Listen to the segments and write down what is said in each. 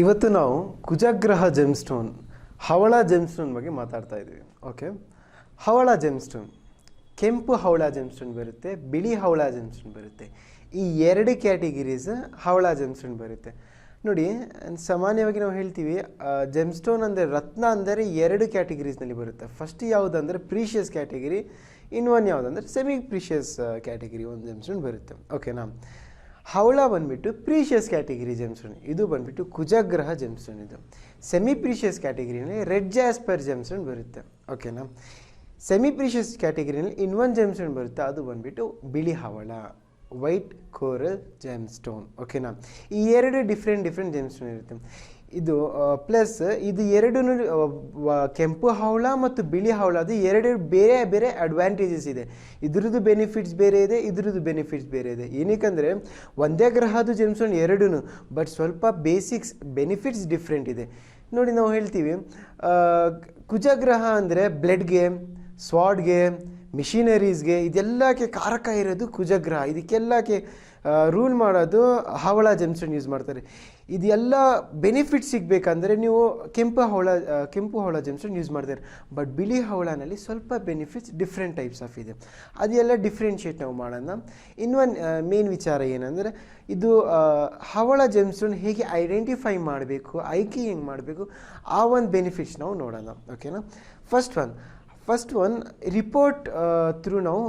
ಇವತ್ತು ನಾವು ಕುಜಗ್ರಹ ಜೆಮ್ಸ್ಟೋನ್ ಹವಳ ಜೆಮ್ಸ್ಟೋನ್ ಬಗ್ಗೆ ಮಾತಾಡ್ತಾ ಇದ್ದೀವಿ. ಓಕೆ ಹವಳ ಜೆಮ್ಸ್ಟೋನ್ ಕೆಂಪು ಹವಳ ಜೆಮ್ಸ್ಟೋನ್ ಬರುತ್ತೆ, ಬಿಳಿ ಹವಳ ಜೆಮ್ಸ್ಟೋನ್ ಬರುತ್ತೆ. ಈ ಎರಡು ಕ್ಯಾಟಗಿರೀಸ್ ಹವಳ ಜೆಮ್ಸ್ಟೋನ್ ಬರುತ್ತೆ. ನೋಡಿ, ಸಾಮಾನ್ಯವಾಗಿ ನಾವು ಹೇಳ್ತೀವಿ ಜೆಮ್ಸ್ಟೋನ್ ಅಂದರೆ ರತ್ನ ಅಂದರೆ ಎರಡು ಕ್ಯಾಟಗಿರೀಸ್ನಲ್ಲಿ ಬರುತ್ತೆ. ಫಸ್ಟ್ ಯಾವುದಂದರೆ ಪ್ರೀಷಿಯಸ್ ಕ್ಯಾಟಗಿರಿ ಇನ್ನೊಂದು ಯಾವುದಂದರೆ ಸೆಮಿ ಪ್ರೀಷಿಯಸ್ ಕ್ಯಾಟಗಿರಿ ಒಂದು ಜೆಮ್ಸ್ಟೋನ್ ಬರುತ್ತೆ. ಓಕೆನಾ ಹವಳ ಬಂದ್ಬಿಟ್ಟು ಪ್ರೀಷಿಯಸ್ ಕ್ಯಾಟಗಿರಿ ಜೆಮ್ಸ್ಟೋನ್ ಇದು ಬಂದ್ಬಿಟ್ಟು ಕುಜಗ್ರಹ ಜೆಮ್ಸ್ಟೋನ್ ಇದು. ಸೆಮಿ ಪ್ರೀಷಿಯಸ್ ಕ್ಯಾಟಗರಿನಲ್ಲಿ ರೆಡ್ ಜಾಸ್ಪರ್ ಜೆಮ್ಸ್ಟೋನ್ ಬರುತ್ತೆ. ಓಕೆನಾ ಸೆಮಿ ಪ್ರೀಷಿಯಸ್ ಇನ್ ಇನ್ನೊಂದು ಜೆಮ್ಸ್ಟೋನ್ ಬರುತ್ತೆ. ಅದು ಬಂದುಬಿಟ್ಟು ಬಿಳಿ ಹವಳ, ವೈಟ್ ಕೋರಲ್ ಜೆಮ್ಸ್ಟೋನ್. ಓಕೆನಾ ಈ ಎರಡು ಡಿಫ್ರೆಂಟ್ ಡಿಫ್ರೆಂಟ್ ಜೆಮ್ಸ್ಟೋನ್ ಇರುತ್ತೆ. ಇದು ಪ್ಲಸ್ ಇದು ಎರಡೂ ಕೆಂಪು ಹವಳ ಮತ್ತು ಬಿಳಿ ಹವಳ ಅದು ಎರಡು ಬೇರೆ ಬೇರೆ ಅಡ್ವಾಂಟೇಜಸ್ ಇದೆ. ಇದ್ರದ್ದು ಬೆನಿಫಿಟ್ಸ್ ಬೇರೆ ಇದೆ, ಇದ್ರದ್ದು ಬೆನಿಫಿಟ್ಸ್ ಬೇರೆ ಇದೆ. ಏನಕ್ಕಂದರೆ, ಒಂದೇ ಗ್ರಹದ ಜೆಮ್ಸ್ಟೋನ್ ಎರಡೂ ಬಟ್ ಸ್ವಲ್ಪ ಬೇಸಿಕ್ಸ್ ಬೆನಿಫಿಟ್ಸ್ ಡಿಫ್ರೆಂಟ್ ಇದೆ. ನೋಡಿ ನಾವು ಹೇಳ್ತೀವಿ ಕುಜ ಕುಜಗ್ರಹ ಅಂದರೆ ಬ್ಲಡ್ಗೆ ಸ್ವಾಡ್ಗೆ ಮಿಷಿನರೀಸ್ಗೆ ಇದೆಲ್ಲಕ್ಕೆ ಕಾರಕ ಇರೋದು ಕುಜಗ್ರಹ. ಇದಕ್ಕೆಲ್ಲಕ್ಕೆ ರೂಲ್ ಮಾಡೋದು ಹವಳ ಜೆಮ್ಸ್ಟೋನ್ ಯೂಸ್ ಮಾಡ್ತಾರೆ. ಇದೆಲ್ಲ ಬೆನಿಫಿಟ್ ಸಿಗಬೇಕಂದ್ರೆ ನೀವು ಕೆಂಪು ಹವಳ ಕೆಂಪು ಹವಳ ಜೆಮ್ಸ್ಟೋನ್ ಯೂಸ್ ಮಾಡ್ತೀರಿ. ಬಟ್ ಬಿಳಿ ಹವಳನಲ್ಲಿ ಸ್ವಲ್ಪ ಬೆನಿಫಿಟ್ಸ್ ಡಿಫ್ರೆಂಟ್ ಟೈಪ್ಸ್ ಆಫ್ ಇದೆ. ಅದೆಲ್ಲ ಡಿಫ್ರೆನ್ಷಿಯೇಟ್ ನಾವು ಮಾಡೋಣ. ಇನ್ನೊಂದು ಮೇನ್ ವಿಚಾರ ಏನಂದರೆ, ಇದು ಹವಳ ಜೆಮ್ಸ್ಟೋನ್ ಹೇಗೆ ಐಡೆಂಟಿಫೈ ಮಾಡಬೇಕು, ಆಯ್ಕೆ ಹೆಂಗೆ ಮಾಡಬೇಕು, ಆ ಒಂದು ಬೆನಿಫಿಟ್ಸ್ ನಾವು ನೋಡೋಣ. ಓಕೆನಾ first one first one report through ನಾವು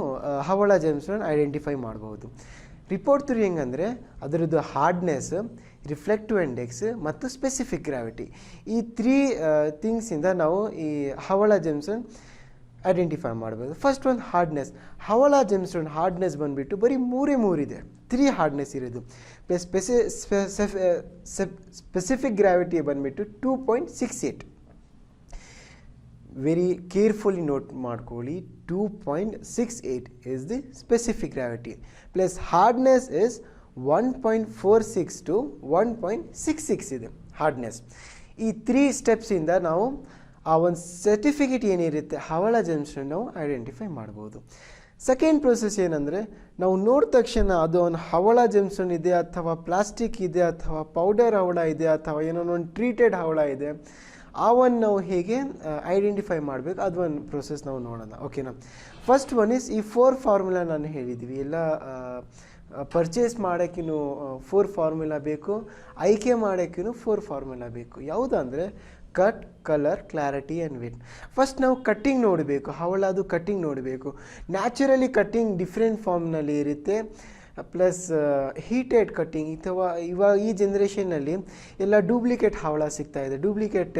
ಹವಳ ಜೆಮ್ಸ್ಟೋನ್ ಐಡೆಂಟಿಫೈ ಮಾಡ್ಬೋದು. ರಿಪೋರ್ಟ್ ಥ್ರೂ ಹೆಂಗಂದರೆ, ಅದರದ್ದು ಹಾರ್ಡ್ನೆಸ್ ರಿಫ್ಲೆಕ್ಟಿವ್ ಇಂಡೆಕ್ಸ್ ಮತ್ತು ಸ್ಪೆಸಿಫಿಕ್ ಗ್ರಾವಿಟಿ ಈ ತ್ರೀ ಥಿಂಗ್ಸಿಂದ ನಾವು ಈ ಹವಳ ಜೆಮ್ಸನ್ ಐಡೆಂಟಿಫೈ ಮಾಡ್ಬೋದು. ಫಸ್ಟ್ ಒಂದು ಹಾರ್ಡ್ನೆಸ್ ಹವಳ ಜೆಮ್ಸನ್ ಹಾರ್ಡ್ನೆಸ್ ಬಂದುಬಿಟ್ಟು ಬರೀ ಮೂರೇ ಮೂರಿದೆ. ತ್ರೀ ಹಾರ್ಡ್ನೆಸ್ ಇರೋದು. ಸ್ಪೆಸಿ ಸ್ಪೆಸಿಫಿಕ್ ಗ್ರಾವಿಟಿ ಬಂದುಬಿಟ್ಟು two point six eight very carefully note ಮಾಡ್ಕೊಳ್ಳಿ. Two point six eight is the specific gravity plus hardness is one point four six two one point six six ಇದೆ hardness ಈ three ಸ್ಟೆಪ್ಸಿಂದ ನಾವು ಆ ಒಂದು certificate ಏನಿರುತ್ತೆ, ಹವಳ ಜಂಕ್ಷನ್ ನಾವು ಐಡೆಂಟಿಫೈ ಮಾಡ್ಬೋದು. ಸೆಕೆಂಡ್ ಪ್ರೊಸೆಸ್ ಏನಂದರೆ, ನಾವು ನೋಡಿದ ತಕ್ಷಣ ಅದು ಒಂದು ಹವಳ ಜಂಕ್ಷನ್ ಇದೆ ಅಥವಾ ಪ್ಲಾಸ್ಟಿಕ್ ಇದೆ ಅಥವಾ ಪೌಡರ್ ಹವಳ ಇದೆ ಅಥವಾ ಏನೋ ಒಂದು ಟ್ರೀಟೆಡ್ ಹವಳ ಇದೆ, ಆ ಒಂದು ನಾವು ಹೇಗೆ ಐಡೆಂಟಿಫೈ ಮಾಡಬೇಕು, ಅದು ಒಂದು ಪ್ರೊಸೆಸ್ ನಾವು ನೋಡೋಣ ಓಕೆನಾ ಫಸ್ಟ್ ಒನ್ ಇಸ್ ಈ ಫೋರ್ ಫಾರ್ಮುಲಾ ನಾನು ಹೇಳಿದ್ವಿ, ಎಲ್ಲ ಪರ್ಚೇಸ್ ಮಾಡೋಕ್ಕಿನ್ನು ಫೋರ್ ಫಾರ್ಮುಲಾ ಬೇಕು, ಆಯ್ಕೆ ಮಾಡೋಕ್ಕಿನ್ನು ಫೋರ್ ಫಾರ್ಮುಲಾ ಬೇಕು. ಯಾವುದಂದರೆ cut colour clarity and weight first ನಾವು ಕಟ್ಟಿಂಗ್ ನೋಡಬೇಕು ಹವಳ ಅದು ಕಟ್ಟಿಂಗ್ ನೋಡಬೇಕು ನ್ಯಾಚುರಲಿ ಕಟ್ಟಿಂಗ್ ಡಿಫ್ರೆಂಟ್ ಫಾರ್ಮ್ನಲ್ಲಿ ಇರುತ್ತೆ. ಪ್ಲಸ್ ಹೀಟೆಡ್ ಕಟ್ಟಿಂಗ್ ಅಥವಾ ಇವಾಗ ಈ ಜನ್ರೇಷನ್ನಲ್ಲಿ ಎಲ್ಲ ಡೂಪ್ಲಿಕೇಟ್ ಹವಳ ಇದೆ. ಡೂಪ್ಲಿಕೇಟ್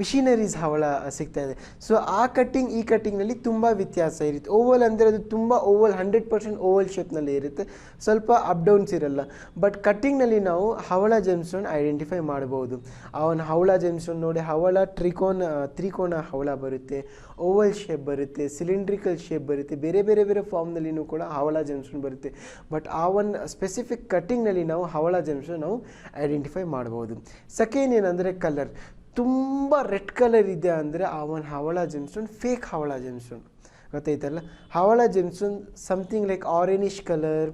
ಮಿಷಿನರೀಸ್ ಹವಳ ಸಿಗ್ತಾ ಇದೆ. ಸೊ ಆ ಕಟ್ಟಿಂಗ್ ಈ ಕಟ್ಟಿಂಗ್ನಲ್ಲಿ ತುಂಬ ವ್ಯತ್ಯಾಸ ಇರುತ್ತೆ. ಓವಲ್ ಅಂದರೆ ಅದು ತುಂಬ ಓವಲ್ ಹಂಡ್ರೆಡ್ ಪರ್ಸೆಂಟ್ ಓವಲ್ ಶೇಪ್ನಲ್ಲಿ ಇರುತ್ತೆ. ಸ್ವಲ್ಪ ಅಪ್ ಡೌನ್ಸ್ ಇರಲ್ಲ. ಬಟ್ ಕಟ್ಟಿಂಗ್ನಲ್ಲಿ ನಾವು ಹವಳ ಜೆಮ್ಸ್ಟೋನ್ ಐಡೆಂಟಿಫೈ ಮಾಡ್ಬೋದು ಅವನ ಹವಳ ಜೆಮ್ಸ್ಟೋನ್ ನೋಡಿ, ಹವಳ ತ್ರಿಕೋನ ತ್ರಿಕೋನ ಹವಳ ಬರುತ್ತೆ. ಓವಲ್ ಶೇಪ್ ಬರುತ್ತೆ ಸಿಲಿಂಡ್ರಿಕಲ್ ಶೇಪ್ ಬರುತ್ತೆ. ಬೇರೆ ಬೇರೆ ಬೇರೆ ಫಾರ್ಮ್ನಲ್ಲಿನೂ ಕೂಡ ಹವಳ ಜೆಮ್ಸ್ಟೋನ್ ಬರುತ್ತೆ. ಬಟ್ ಆ ಒಂದು ಸ್ಪೆಸಿಫಿಕ್ ಕಟ್ಟಿಂಗ್ನಲ್ಲಿ ನಾವು ಹವಳ ಜೆಮ್ಸ್ಟೋನ್ ನಾವು ಐಡೆಂಟಿಫೈ ಮಾಡ್ಬೋದು ಸೆಕೆಂಡ್ ಏನಂದರೆ ಕಲರ್ ತುಂಬ ರೆಡ್ ಕಲರ್ ಇದೆ ಅಂದರೆ ಒಂದು ಹವಳ ಜೆಮ್ಸ್ಟೋನ್ ಫೇಕ್ ಹವಳ ಜೆಮ್ಸ್ಟೋನ್ ಗೊತ್ತಾಯ್ತಲ್ಲ? ಹವಳ gemstone something like orangish colour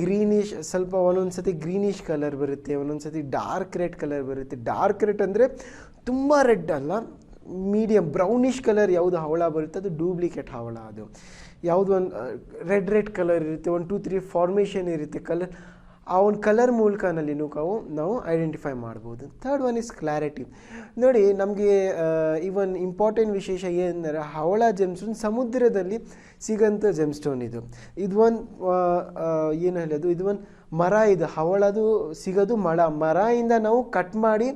greenish ಸ್ವಲ್ಪ ಒಂದೊಂದು ಸತಿ ಗ್ರೀನಿಶ್ ಕಲರ್ ಬರುತ್ತೆ ಒಂದೊಂದು ಸತಿ ಡಾರ್ಕ್ ರೆಡ್ ಕಲರ್ ಬರುತ್ತೆ. ಡಾರ್ಕ್ ರೆಡ್ ಅಂದರೆ ತುಂಬ ರೆಡ್ ಅಲ್ಲ ಮೀಡಿಯಮ್ ಬ್ರೌನಿಶ್ ಕಲರ್ ಯಾವುದು ಹವಳ ಬರುತ್ತೆ, ಅದು ಡೂಪ್ಲಿಕೇಟ್ ಹವಳ ಅದು. ಯಾವುದು ಒಂದು ರೆಡ್ ರೆಡ್ ಕಲರ್ ಇರುತ್ತೆ ಒನ್ ಟೂ ತ್ರೀ ಫಾರ್ಮೇಷನ್ ಇರುತ್ತೆ ಕಲರ್ ಆ ಒಂದು ಕಲರ್ ಮೂಲಕನಲ್ಲಿ ನಾವು ನಾವು ಐಡೆಂಟಿಫೈ ಮಾಡ್ಬೋದು. ಥರ್ಡ್ ಒನ್ ಇಸ್ ಕ್ಲಾರಿಟಿ ನೋಡಿ, ನಮಗೆ ಇವನ್ ಇಂಪಾರ್ಟೆಂಟ್ ವಿಶೇಷ ಏನಂದರೆ ಹವಳ ಜೆಮ್ಸ್ಟೋನ್ ಸಮುದ್ರದಲ್ಲಿ ಸಿಗೋಂಥ ಜೆಮ್ಸ್ಟೋನ್ ಇದು. ಇದು ಒಂದು ಏನು ಹೇಳೋದು ಇದು ಒಂದು ಮರ ಇದು, ಹವಳದು ಸಿಗೋದು ಮಳ. ಮರದಿಂದ ನಾವು ಕಟ್ ಮಾಡಿ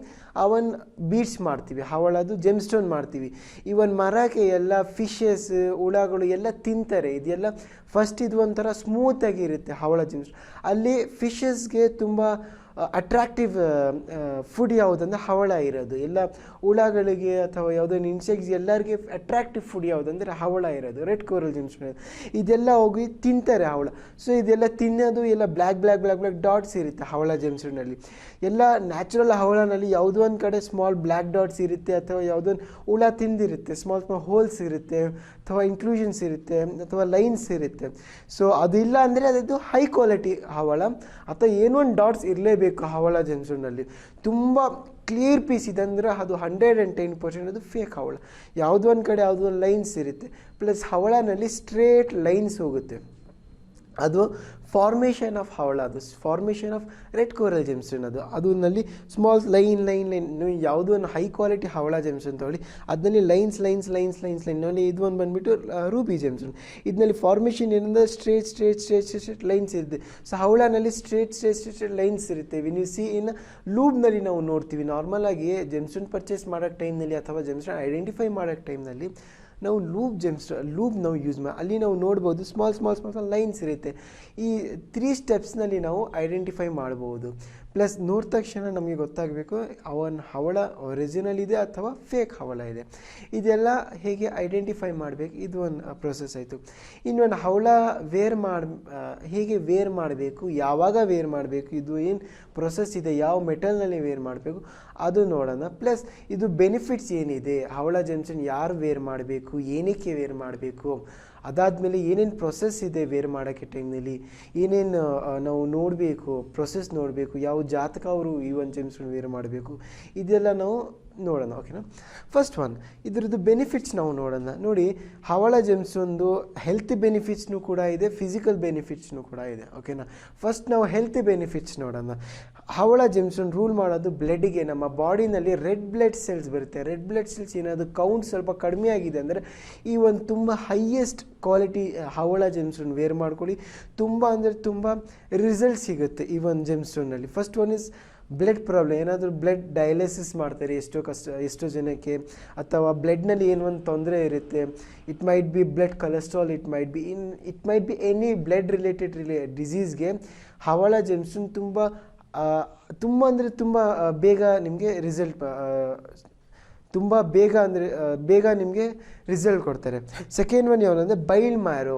ಅವನ್ ಬೀಡ್ಸ್ ಮಾಡ್ತೀವಿ, ಹವಳದು ಜೆಮ್ಸ್ಟೋನ್ ಮಾಡ್ತೀವಿ. ಇವನ್ ಮರಕ್ಕೆ ಎಲ್ಲ ಫಿಶಸ್ ಹುಳಗಳು ಎಲ್ಲ ತಿಂತಾರೆ. ಇದೆಲ್ಲ ಫಸ್ಟ್ ಇದು ಒಂಥರ ಸ್ಮೂತಾಗಿರುತ್ತೆ ಹವಳ ಜೆಮ್ಸ್ಟೋನ್ ಅಲ್ಲಿ ಫಿಶಸ್ಗೆ ತುಂಬ ಅಟ್ರಾಕ್ಟಿವ್ ಫುಡ್ ಯಾವುದಂದ್ರೆ ಹವಳ ಇರೋದು. ಎಲ್ಲ ಹುಳಗಳಿಗೆ ಅಥವಾ ಯಾವುದೋ ಇನ್ಸೆಕ್ಟ್ಸ್ ಎಲ್ಲರಿಗೆ ಅಟ್ರಾಕ್ಟಿವ್ ಫುಡ್ ಯಾವುದಂದ್ರೆ ಹವಳ ಇರೋದು. ರೆಡ್ ಕೋರಲ್ ಜೆಮ್ಸ್ಟೋನ್ ಇದೆಲ್ಲ ಹೋಗಿ ತಿಂತಾರೆ ಹವಳ. ಸೊ ಇದೆಲ್ಲ ತಿನ್ನೋದು ಎಲ್ಲ black black black black dots ಇರುತ್ತೆ ಹವಳ ಜೆಮ್ಸ್ಟೋನಲ್ಲಿ ಎಲ್ಲ ನ್ಯಾಚುರಲ್ ಹವಳನಲ್ಲಿ ಯಾವುದೋ ಒಂದು ಕಡೆ ಸ್ಮಾಲ್ ಬ್ಲ್ಯಾಕ್ ಡಾಟ್ಸ್ ಇರುತ್ತೆ ಅಥವಾ ಯಾವುದೋ ಹುಳ ತಿಂದಿರುತ್ತೆ. ಸ್ಮಾಲ್ ಸ್ಮಾಲ್ ಹೋಲ್ಸ್ ಇರುತ್ತೆ. ಅಥವಾ ಇನ್ಕ್ಲೂಷನ್ಸ್ ಇರುತ್ತೆ, ಅಥವಾ ಲೈನ್ಸ್ ಇರುತ್ತೆ. ಸೊ ಅದಿಲ್ಲ ಅಂದರೆ ಅದದ್ದು ಹೈ ಕ್ವಾಲಿಟಿ ಹವಳ, ಅಥವಾ ಏನೋ ಒಂದು ಡಾಟ್ಸ್ ಇರಲೇಬೇಕು ಬೇಕು ಹವಳ ಜೆಮ್ಸ್ಟೋನಲ್ಲಿ ತುಂಬ ಕ್ಲಿಯರ್ ಪೀಸ್ ಇದೆ ಅಂದರೆ ಅದು ಹಂಡ್ರೆಡ್ ಆ್ಯಂಡ್ ಟೆನ್ ಪರ್ಸೆಂಟ್ ಅದು ಫೇಕ್ ಹವಳ. ಯಾವುದೋ ಒಂದು ಕಡೆ ಯಾವುದೋ ಒಂದು ಲೈನ್ಸ್ ಇರುತ್ತೆ. ಪ್ಲಸ್ ಹವಳನಲ್ಲಿ ಸ್ಟ್ರೇಟ್ ಲೈನ್ಸ್ ಹೋಗುತ್ತೆ. ಅದು ಫಾರ್ಮೇಷನ್ ಆಫ್ ಹವಳ, ಅದು formation of red coral gemstone ಅದು. ಅದನ್ನಲ್ಲಿ ಸ್ಮಾಲ್ ಲೈನ್ ಲೈನ್ ಲೈನ್ ಯಾವುದೋ ಒಂದು ಹೈ ಕ್ವಾಲಿಟಿ ಹವಳ ಜೆಮ್ಸ್ಟೋನ್ ಹೇಳಿ ಅದರಲ್ಲಿ lines lines lines lines line ನೋಡಿ ಇದು ಒಂದು ಬಂದುಬಿಟ್ಟು ರೂಬಿ ಜೆಮ್ಸ್ಟೋನ್ ಇದರಲ್ಲಿ ಫಾರ್ಮೇಷನ್ ಏನಂದ್ರೆ straight straight straight straight lines ಇರುತ್ತೆ. ಸೊ ಹವಳನಲ್ಲಿ ಸ್ಟ್ರೇಟ್ ಸ್ಟ್ರೇಟ್ ಸ್ಟ್ರೇಟ್ ಲೈನ್ಸ್ ಇರುತ್ತೆ. ವಿ ನೀವು ಸಿ ಇನ್ ಲೂಬ್ನಲ್ಲಿ ನಾವು ನೋಡ್ತೀವಿ ನಾರ್ಮಲ್ ಆಗಿ ಜೆಮ್ಸ್ಟೋನ್ ಪರ್ಚೇಸ್ ಮಾಡೋಕ್ಕೆ ಟೈಮ್ನಲ್ಲಿ ಅಥವಾ ಜೆಮ್ಸ್ಟೋನ್ ಐಡೆಂಟಿಫೈ ಮಾಡೋಕ್ಕೆ ಟೈಮ್ನಲ್ಲಿ ನಾವು ಲೂಪ್ ಜೆಮ್ಸ್ಟರ್ ಲೂಪ್ ನಾವು ಯೂಸ್ ಮಾಡಿ ಅಲ್ಲಿ ನಾವು ನೋಡ್ಬೋದು small small small small lines ಇರುತ್ತೆ. ಈ ತ್ರೀ ಸ್ಟೆಪ್ಸ್ನಲ್ಲಿ ನಾವು ಐಡೆಂಟಿಫೈ ಮಾಡ್ಬೋದು. ಪ್ಲಸ್ ನೋಡಿದ ತಕ್ಷಣ ನಮಗೆ ಗೊತ್ತಾಗಬೇಕು ಅವನ ಹವಳ ಒರಿಜಿನಲ್ ಇದೆ ಅಥವಾ ಫೇಕ್ ಹವಳ ಇದೆ. ಇದೆಲ್ಲ ಹೇಗೆ ಐಡೆಂಟಿಫೈ ಮಾಡಬೇಕು? ಇದು ಒಂದು ಪ್ರೊಸೆಸ್ ಆಯಿತು. ಇನ್ನೊಂದು, ಹವಳ ವೇರ್ ಮಾಡಿ ಹೇಗೆ ವೇರ್ ಮಾಡಬೇಕು? ಯಾವಾಗ ವೇರ್ ಮಾಡಬೇಕು? ಇದು ಏನು ಪ್ರೊಸೆಸ್ ಇದೆ? ಯಾವ ಮೆಟಲ್ನಲ್ಲಿ ವೇರ್ ಮಾಡಬೇಕು? ಅದು ನೋಡೋಣ. ಪ್ಲಸ್ ಇದು ಬೆನಿಫಿಟ್ಸ್ ಏನಿದೆ? ಹವಳ ಜಂಕ್ಷನ್ ಯಾರು ವೇರ್ ಮಾಡಬೇಕು? ಏನಕ್ಕೆ ವೇರ್ ಮಾಡಬೇಕು? ಅದಾದಮೇಲೆ ಏನೇನು ಪ್ರೊಸೆಸ್ ಇದೆ ವೇರ್ ಮಾಡೋಕ್ಕೆ ಟೈಮ್ನಲ್ಲಿ ಏನೇನು ನಾವು ನೋಡಬೇಕು ಪ್ರೊಸೆಸ್ ನೋಡಬೇಕು, ಯಾವ ಜಾತಕ ಅವರು ಈ ಒಂದು ಜೆಮ್ಸ್ಟೋನ್ ವೇರ್ ಮಾಡಬೇಕು? ಇದೆಲ್ಲ ನಾವು ನೋಡೋಣ ಓಕೆನಾ ಫಸ್ಟ್ ಒನ್ ಇದ್ರದ್ದು ಬೆನಿಫಿಟ್ಸ್ ನಾವು ನೋಡೋಣ. ನೋಡಿ, ಹವಳ ಜೆಮ್ಸ್ ಒಂದು ಹೆಲ್ತ್ ಬೆನಿಫಿಟ್ಸ್ನು ಕೂಡ ಇದೆ ಫಿಸಿಕಲ್ ಬೆನಿಫಿಟ್ಸ್ನು ಕೂಡ ಇದೆ ಓಕೆನಾ ಫಸ್ಟ್ ನಾವು ಹೆಲ್ತ್ ಬೆನಿಫಿಟ್ಸ್ ನೋಡೋಣ. ಹವಳ ಜೆಮ್ಸನ್ ರೂಲ್ ಮಾಡೋದು ಬ್ಲಡ್ಗೆ ನಮ್ಮ ಬಾಡಿನಲ್ಲಿ ರೆಡ್ ಬ್ಲಡ್ ಸೆಲ್ಸ್ ಬರುತ್ತೆ. ರೆಡ್ ಬ್ಲಡ್ ಸೆಲ್ಸ್ ಏನಾದರೂ ಕೌಂಟ್ ಸ್ವಲ್ಪ ಕಡಿಮೆ ಆಗಿದೆ ಅಂದರೆ ಈ ಒಂದು ತುಂಬ ಹೈಯೆಸ್ಟ್ ಕ್ವಾಲಿಟಿ ಹವಳ ಜೆಮ್ಸ್ಟೋನ್ ವೇರ್ ಮಾಡ್ಕೊಳ್ಳಿ. ತುಂಬ ಅಂದರೆ ತುಂಬ ರಿಸಲ್ಟ್ ಸಿಗುತ್ತೆ ಈ ಒಂದು ಜೆಮ್ಸ್ಟೋನಲ್ಲಿ first one is blood problem ಏನಾದರೂ ಬ್ಲಡ್ ಡಯಾಲಿಸಿಸ್ ಮಾಡ್ತಾರೆ ಎಷ್ಟೋ ಕಷ್ಟ, ಎಷ್ಟೋ ಜನಕ್ಕೆ, ಅಥವಾ ಬ್ಲಡ್ನಲ್ಲಿ ಏನೋ ಒಂದು ತೊಂದರೆ ಇರುತ್ತೆ it might be blood cholesterol it might be in it might be any blood related rela ಡಿಸೀಸ್ಗೆ ಹವಳ, ಜೆಮ್ಸನ್ ತುಂಬ ತುಂಬ ಅಂದರೆ ತುಂಬ ಬೇಗ ನಿಮಗೆ ರಿಸಲ್ಟ್ ತುಂಬ ಬೇಗ ಅಂದರೆ ಬೇಗ ನಿಮಗೆ ರಿಸಲ್ಟ್ ಕೊಡ್ತಾರೆ. ಸೆಕೆಂಡ್ ಒನ್ ಯಾವುದಂದರೆ ಬೈಲ್ ಮ್ಯಾರೋ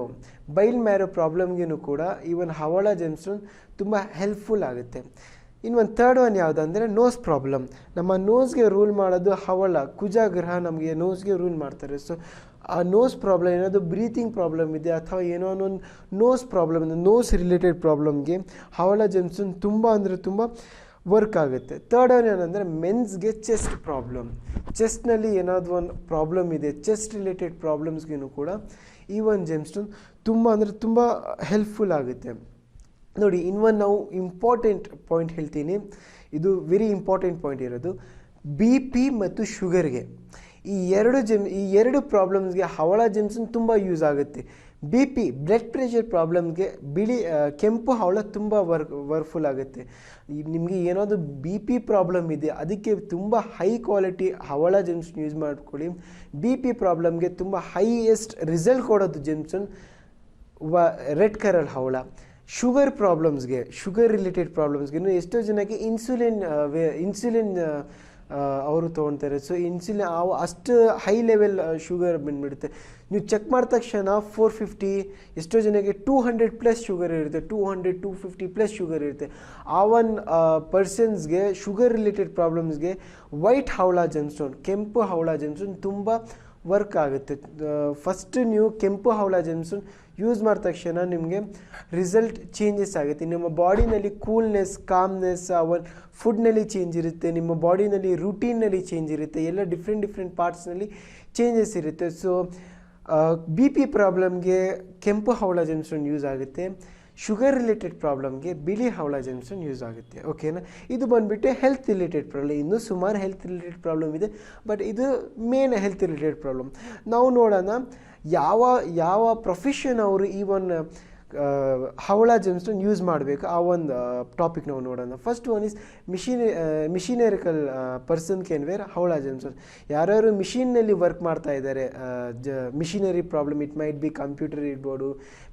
ಬೈಲ್ ಮ್ಯಾರೋ ಪ್ರಾಬ್ಲಮ್ಗೇನು ಕೂಡ ಈವನ್ ಹವಳ ಜೆಮ್ಸ್ಟೋನ್ ತುಂಬ ಹೆಲ್ಪ್ಫುಲ್ ಆಗುತ್ತೆ. ಇನ್ನು ಒಂದು ಥರ್ಡ್ ಒನ್ ಯಾವುದಂದ್ರೆ ನೋಸ್ ಪ್ರಾಬ್ಲಮ್ ನಮ್ಮ ನೋಸ್ಗೆ ರೂಲ್ ಮಾಡೋದು ಹವಳ ಕುಜ ಗ್ರಹ ನಮಗೆ ನೋಸ್ಗೆ ರೂಲ್ ಮಾಡ್ತಾರೆ. ಸೊ ಆ ನೋಸ್ ಪ್ರಾಬ್ಲಮ್ ಏನಾದರೂ ಬ್ರೀತಿಂಗ್ ಪ್ರಾಬ್ಲಮ್ ಇದೆ ಅಥವಾ ಏನೋ ಒಂದು ನೋಸ್ ಪ್ರಾಬ್ಲಮ್ ನೋಸ್ ರಿಲೇಟೆಡ್ ಪ್ರಾಬ್ಲಮ್ಗೆ ಹವಳ ಜೆಮ್ಸನ್ ತುಂಬ ಅಂದರೆ ತುಂಬ ವರ್ಕ್ ಆಗುತ್ತೆ. ಥರ್ಡ್ ಒನ್ ಏನಂದರೆ ಮೆನ್ಸ್ಗೆ ಚೆಸ್ಟ್ ಪ್ರಾಬ್ಲಮ್ ಚೆಸ್ಟ್ನಲ್ಲಿ ಏನಾದರೂ ಒಂದು ಪ್ರಾಬ್ಲಮ್ ಇದೆ ಚೆಸ್ಟ್ ರಿಲೇಟೆಡ್ ಪ್ರಾಬ್ಲಮ್ಸ್ಗೂ ಕೂಡ ಈ ಒಂದು ಜೆಮ್ಸ್ಟೋನ್ ತುಂಬ ಅಂದರೆ ತುಂಬ ಹೆಲ್ಪ್ಫುಲ್ ಆಗುತ್ತೆ. ನೋಡಿ ಇನ್ನೊಂದು ನಾವು ಇಂಪಾರ್ಟೆಂಟ್ ಪಾಯಿಂಟ್ ಹೇಳ್ತೀನಿ. ಇದು ವೆರಿ ಇಂಪಾರ್ಟೆಂಟ್ ಪಾಯಿಂಟ್ ಇರೋದು. ಬಿ ಪಿ ಮತ್ತು ಶುಗರ್ಗೆ ಈ ಎರಡು ಜಮ್ ಈ ಎರಡು ಪ್ರಾಬ್ಲಮ್ಸ್ಗೆ ಹವಳ ಜೆಮ್ಸನ್ ತುಂಬ ಯೂಸ್ ಆಗುತ್ತೆ. ಬಿ ಪಿ ಬ್ಲಡ್ ಪ್ರೆಷರ್ ಪ್ರಾಬ್ಲಮ್ಗೆ ಬಿಳಿ ಕೆಂಪು ಹವಳ ತುಂಬ ವರ್ಕ್ ವರ್ಕ್ಫುಲ್ ಆಗುತ್ತೆ. ನಿಮಗೆ ಏನಾದರೂ ಬಿ ಪಿ ಪ್ರಾಬ್ಲಮ್ ಇದೆ, ಅದಕ್ಕೆ ತುಂಬ ಹೈ ಕ್ವಾಲಿಟಿ ಹವಳ ಜೆಮ್ಸನ್ ಯೂಸ್ ಮಾಡ್ಕೊಳ್ಳಿ. ಬಿ ಪಿ ಪ್ರಾಬ್ಲಮ್ಗೆ ತುಂಬ ಹೈಯೆಸ್ಟ್ ರಿಸಲ್ಟ್ ಕೊಡೋದು ಜೆಮ್ಸನ್ ವ ರೆಡ್ ಕರಲ್ ಹವಳ. ಶುಗರ್ ಪ್ರಾಬ್ಲಮ್ಸ್ಗೆ, ಶುಗರ್ ರಿಲೇಟೆಡ್ ಪ್ರಾಬ್ಲಮ್ಸ್ಗೆ ಎಷ್ಟೋ ಜನಕ್ಕೆ ಇನ್ಸುಲಿನ್ ಇನ್ಸುಲಿನ್ ಅವರು ತೊಗೊಳ್ತಾರೆ. ಸೊ, ಇನ್ಸುಲಿನ್ ಅವು ಅಷ್ಟು ಹೈ ಲೆವೆಲ್ ಶುಗರ್ ಬಂದುಬಿಡುತ್ತೆ. ನೀವು ಚೆಕ್ ಮಾಡಿದ ತಕ್ಷಣ ಫೋರ್ ಫಿಫ್ಟಿ, ಎಷ್ಟೋ ಜನಕ್ಕೆ ಟೂ ಹಂಡ್ರೆಡ್ ಪ್ಲಸ್ ಶುಗರ್ ಇರುತ್ತೆ. Two hundred, two fifty plus sugar ಇರುತ್ತೆ. ಆ ಒನ್ ಪರ್ಸನ್ಸ್ಗೆ ಶುಗರ್ ರಿಲೇಟೆಡ್ ಪ್ರಾಬ್ಲಮ್ಸ್ಗೆ ವೈಟ್ ಹವಳ ಜನ್ಸ್ಟೋನ್ ಕೆಂಪು ಹವಳ ಜನ್ಸ್ಟೋನ್ ತುಂಬ ವರ್ಕ್ ಆಗುತ್ತೆ. ಫಸ್ಟ್ ನೀವು ಕೆಂಪು ಹವಳ ಜೆಮ್ಸನ್ ಯೂಸ್ ಮಾಡಿದ ತಕ್ಷಣ ನಿಮಗೆ ರಿಸಲ್ಟ್ ಚೇಂಜಸ್ ಆಗುತ್ತೆ. ನಿಮ್ಮ ಬಾಡಿನಲ್ಲಿ ಕೂಲ್ನೆಸ್ ಕಾಮ್ನೆಸ್ ಅವನ್ ಫುಡ್ನಲ್ಲಿ ಚೇಂಜ್ ಇರುತ್ತೆ. ನಿಮ್ಮ ಬಾಡಿನಲ್ಲಿ ರುಟೀನ್ನಲ್ಲಿ ಚೇಂಜ್ ಇರುತ್ತೆ. ಎಲ್ಲ ಡಿಫ್ರೆಂಟ್ ಡಿಫ್ರೆಂಟ್ ಪಾರ್ಟ್ಸ್ನಲ್ಲಿ ಚೇಂಜಸ್ ಇರುತ್ತೆ. ಸೊ ಬಿ ಪಿ ಪ್ರಾಬ್ಲಮ್ಗೆ ಕೆಂಪು ಹವಳ ಜೆಮ್ಸನ್ ಯೂಸ್ ಆಗುತ್ತೆ. ಶುಗರ್ ರಿಲೇಟೆಡ್ ಪ್ರಾಬ್ಲಮ್ಗೆ ಬಿಳಿ ಹವಳ ಜೆಮ್ಸನ್ ಯೂಸ್ ಆಗುತ್ತೆ. ಓಕೆನಾ ಇದು ಬಂದುಬಿಟ್ಟು ಹೆಲ್ತ್ ರಿಲೇಟೆಡ್ ಪ್ರಾಬ್ಲಮ್ ಇನ್ನೂ ಸುಮಾರು ಹೆಲ್ತ್ ರಿಲೇಟೆಡ್ ಪ್ರಾಬ್ಲಮ್ ಇದೆ ಬಟ್ ಇದು ಮೇನ್ ಹೆಲ್ತ್ ರಿಲೇಟೆಡ್ ಪ್ರಾಬ್ಲಮ್ ನಾವು ನೋಡೋಣ ಯಾವ ಯಾವ ಪ್ರೊಫೆಷನ್ ಅವರು ಈ ಒಂದು ಹವಳ ಜೆಮ್ಸ್ಟೋನ್ ಯೂಸ್ ಮಾಡಬೇಕು, ಆ ಒಂದು ಟಾಪಿಕ್ ನಾವು ನೋಡೋಣ. First one is machine machinerical person can wear Havala gemstone ಯಾರ್ಯಾರು ಮಿಷಿನ್ನಲ್ಲಿ ವರ್ಕ್ ಮಾಡ್ತಾ ಇದ್ದಾರೆ ಜ machinery problem it might be computer ಇರ್ಬೋದು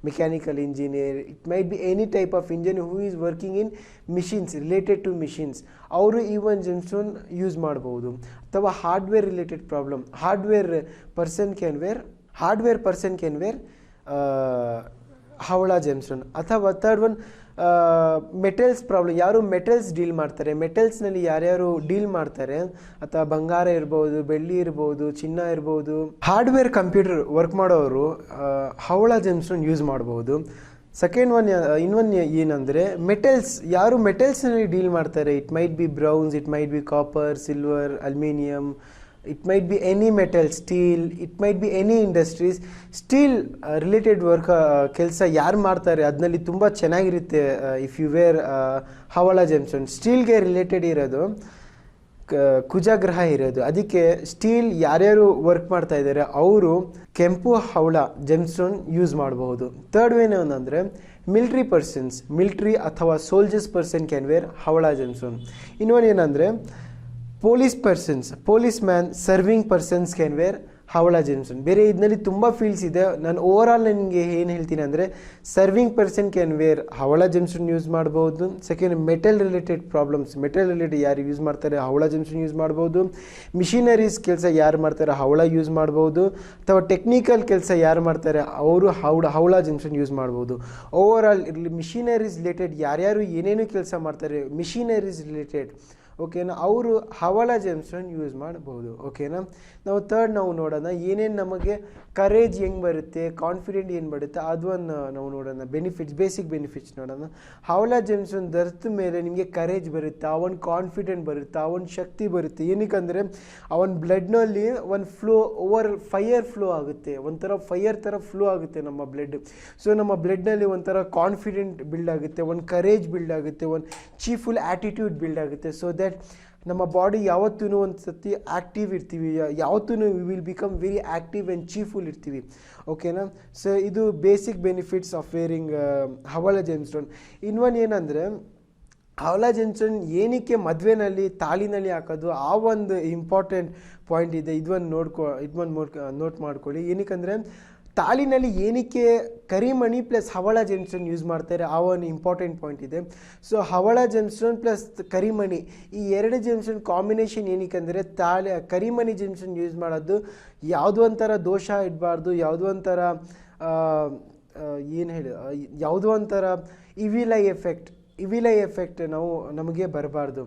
mechanical engineer it might be any type of engineer who is working in machines related to machines ಅವರು ಈ ಒಂದು gemstone use ಮಾಡ್ಬೋದು. ಅಥವಾ hardware related problem hardware person can wear hardware person can wear Havala gemstone ಅಥವಾ third one metals problem ಯಾರು metals deal ಮಾಡ್ತಾರೆ? ಮೆಟಲ್ಸ್ನಲ್ಲಿ ಯಾರ್ಯಾರು ಡೀಲ್ ಮಾಡ್ತಾರೆ? ಅಥವಾ ಬಂಗಾರ ಇರ್ಬೋದು, ಬೆಳ್ಳಿ ಇರ್ಬೋದು, ಚಿನ್ನ ಇರ್ಬೋದು. ಹಾರ್ಡ್ವೇರ್ ಕಂಪ್ಯೂಟರ್ ವರ್ಕ್ ಮಾಡೋರು ಹವಳ ಜೆಮ್ಸ್ಟೋನ್ ಯೂಸ್ ಮಾಡ್ಬೋದು. ಸೆಕೆಂಡ್ ಒನ್ ಇನ್ನೊಂದು ಏನಂದರೆ ಮೆಟಲ್ಸ್ ಯಾರು ಮೆಟಲ್ಸ್ನಲ್ಲಿ ಡೀಲ್ ಮಾಡ್ತಾರೆ? It might be bronze it might be copper silver aluminium it might be any metal steel it might be any industries steel related work ಕೆಲಸ ಯಾರು ಮಾಡ್ತಾರೆ ಅದರಲ್ಲಿ ತುಂಬ ಚೆನ್ನಾಗಿರುತ್ತೆ ಇಫ್ ಯು ವೇರ್ ಹವಳ ಜೆಮ್ಸನ್ ಸ್ಟೀಲ್ಗೆ ರಿಲೇಟೆಡ್ ಇರೋದು ಕುಜಗ್ರಹ ಇರೋದು. ಅದಕ್ಕೆ ಸ್ಟೀಲ್ ಯಾರ್ಯಾರು ವರ್ಕ್ ಮಾಡ್ತಾ ಇದ್ದಾರೆ ಅವರು ಕೆಂಪು ಹವಳ ಜೆಮ್ಸ್ಟೋನ್ ಯೂಸ್ ಮಾಡಬಹುದು. ಥರ್ಡ್ ವೇನೇ ಅಂದರೆ ಮಿಲ್ಟ್ರಿ ಪರ್ಸನ್ಸ್ ಮಿಲ್ಟ್ರಿ ಅಥವಾ ಸೋಲ್ಜರ್ಸ್ ಪರ್ಸನ್ ಕ್ಯಾನ್ ವೇರ್ ಹವಳ ಜೆಮ್ಸ್ಟೋನ್ ಇನ್ನೊಂದು ಏನಂದರೆ police persons police man serving persons can wear Havala gemstone ಬೇರೆ ಇದರಲ್ಲಿ ತುಂಬ ಫೀಲ್ಸ್ ಇದೆ. ನಾನು ಓವರ್ ಆಲ್ ನನಗೆ ಏನು ಹೇಳ್ತೀನಿ ಅಂದರೆ ಸರ್ವಿಂಗ್ ಪರ್ಸನ್ ಕ್ಯಾನ್ ವೇರ್ ಹವಳ ಜೆಮ್ಸನ್ ಯೂಸ್ ಮಾಡ್ಬೋದು. Second metal related problems metal related ಯಾರು ಯೂಸ್ ಮಾಡ್ತಾರೆ? ಹವಳ ಜೆಮ್ಸನ್ ಯೂಸ್ ಮಾಡ್ಬೋದು. ಮಿಷಿನರೀಸ್ ಕೆಲಸ ಯಾರು ಮಾಡ್ತಾರೆ? ಹವಳ ಯೂಸ್ ಮಾಡ್ಬೋದು. ಅಥವಾ ಟೆಕ್ನಿಕಲ್ ಕೆಲಸ ಯಾರು ಮಾಡ್ತಾರೆ? ಅವರು ಹೌಡ ಹವಳ ಜೆಮ್ಸನ್ ಯೂಸ್ ಮಾಡ್ಬೋದು. ಓವರ್ ಆಲ್ ಮಿಷಿನರೀಸ್ ರಿಲೇಟೆಡ್ ಯಾರ್ಯಾರು ಏನೇನು ಕೆಲಸ ಮಾಡ್ತಾರೆ? ಮಿಷಿನರೀಸ್ ರಿಲೇಟೆಡ್ ಓಕೆನಾ? ಅವರು ಹವಳ ಜೆಮ್ಸ್ಟೋನ್ ಯೂಸ್ ಮಾಡಬಹುದು. ಓಕೆನಾ? ನಾವು ತರ್ಡ್ ನಾವು ನೋಡೋಣ. ಏನೇನು ನಮಗೆ ಕರೇಜ್ ಹೆಂಗೆ ಬರುತ್ತೆ ಕಾನ್ಫಿಡೆಂಟ್ ಏನು ಬರುತ್ತೆ ಅದನ್ನು ನಾವು ನೋಡೋಣ. ಬೆನಿಫಿಟ್ಸ್ ಬೇಸಿಕ್ ಬೆನಿಫಿಟ್ಸ್ ನೋಡೋಣ. ಹೌಲಾ ಜೆಮ್ಸನ್ ದರ್ತ ಮೇಲೆ ನಿಮಗೆ ಕರೇಜ್ ಬರುತ್ತೆ, ಅವನ ಕಾನ್ಫಿಡೆಂಟ್ ಬರುತ್ತೆ, ಅವನ ಶಕ್ತಿ ಬರುತ್ತೆ. ಏನಕ್ಕಂದರೆ, ಅವನ ಬ್ಲಡ್ನಲ್ಲಿ ಒಂದು ಫ್ಲೋ ಓವರ್ ಫೈಯರ್ ಫ್ಲೋ ಆಗುತ್ತೆ. ಒಂಥರ ಫೈಯರ್ ಥರ ಫ್ಲೋ ಆಗುತ್ತೆ ನಮ್ಮ ಬ್ಲಡ್ ಸೊ ನಮ್ಮ ಬ್ಲಡ್ನಲ್ಲಿ ಒಂಥರ ಕಾನ್ಫಿಡೆಂಟ್ ಬಿಲ್ಡ್ ಆಗುತ್ತೆ, ಒಂದು ಕರೇಜ್ ಬಿಲ್ಡ್ ಆಗುತ್ತೆ, ಒಂದು ಚೀಫುಲ್ ಆ್ಯಟಿಟ್ಯೂಡ್ ಬಿಲ್ಡ್ ಆಗುತ್ತೆ. ಸೊ ದ್ಯಾಟ್ ನಮ್ಮ ಬಾಡಿ ಯಾವತ್ತೂ ಒಂದು ಸತಿ ಆ್ಯಕ್ಟಿವ್ ಇರ್ತೀವಿ. ಯಾವತ್ತೂ we will become very active and cheerful ಇರ್ತೀವಿ. ಓಕೆನಾ ಸೊ ಇದು ಬೇಸಿಕ್ ಬೆನಿಫಿಟ್ಸ್ ಆಫ್ ವೇರಿಂಗ್ ಹವಳ ಜೆಮ್ಸ್ಟೋನ್ ಇನ್ವನ್ ಏನಂದರೆ, ಹವಳ ಜೆನ್ಸನ್ ಏನಕ್ಕೆ ಮದುವೆನಲ್ಲಿ, ತಾಳಿನಲ್ಲಿ ಹಾಕೋದು, ಆ ಒಂದು ಇಂಪಾರ್ಟೆಂಟ್ ಪಾಯಿಂಟ್ ಇದೆ. ಇದೊಂದು ನೋಡ್ಕೊ ಇದೊಂದು ನೋಡ್ಕೊ ನೋಟ್ ಮಾಡ್ಕೊಳ್ಳಿ. ಏನಕ್ಕಂದರೆ ತಾಳಿನಲ್ಲಿ ಏನಕ್ಕೆ ಕರಿಮಣಿ ಪ್ಲಸ್ ಹವಳ ಜೆಮ್ಸ್ಟೋನ್ ಯೂಸ್ ಮಾಡ್ತಾರೆ, ಆ ಒಂದು ಇಂಪಾರ್ಟೆಂಟ್ ಪಾಯಿಂಟ್ ಇದೆ. ಸೊ ಹವಳ ಜೆಮ್ಸ್ಟೋನ್ ಪ್ಲಸ್ ಕರಿಮಣಿ, ಈ ಎರಡು ಜೆಮ್ಸ್ಟೋನ್ ಕಾಂಬಿನೇಷನ್ ಏನಕ್ಕೆ ಅಂದರೆ ತಾಳಿ, ಕರಿಮಣಿ ಜೆಮ್ಸ್ಟೋನ್ ಯೂಸ್ ಮಾಡೋದು ಯಾವುದೋ ಒಂಥರ ದೋಷ ಇಡಬಾರ್ದು, ಯಾವುದೋ ಒಂಥರ ಏನು ಹೇಳಿ ಯಾವುದೋ ಒಂಥರ ಇವಿಲೈ ಎಫೆಕ್ಟ್ ಇವಿಲೈ ಎಫೆಕ್ಟ್ ನಾವು ನಮಗೆ ಬರಬಾರ್ದು.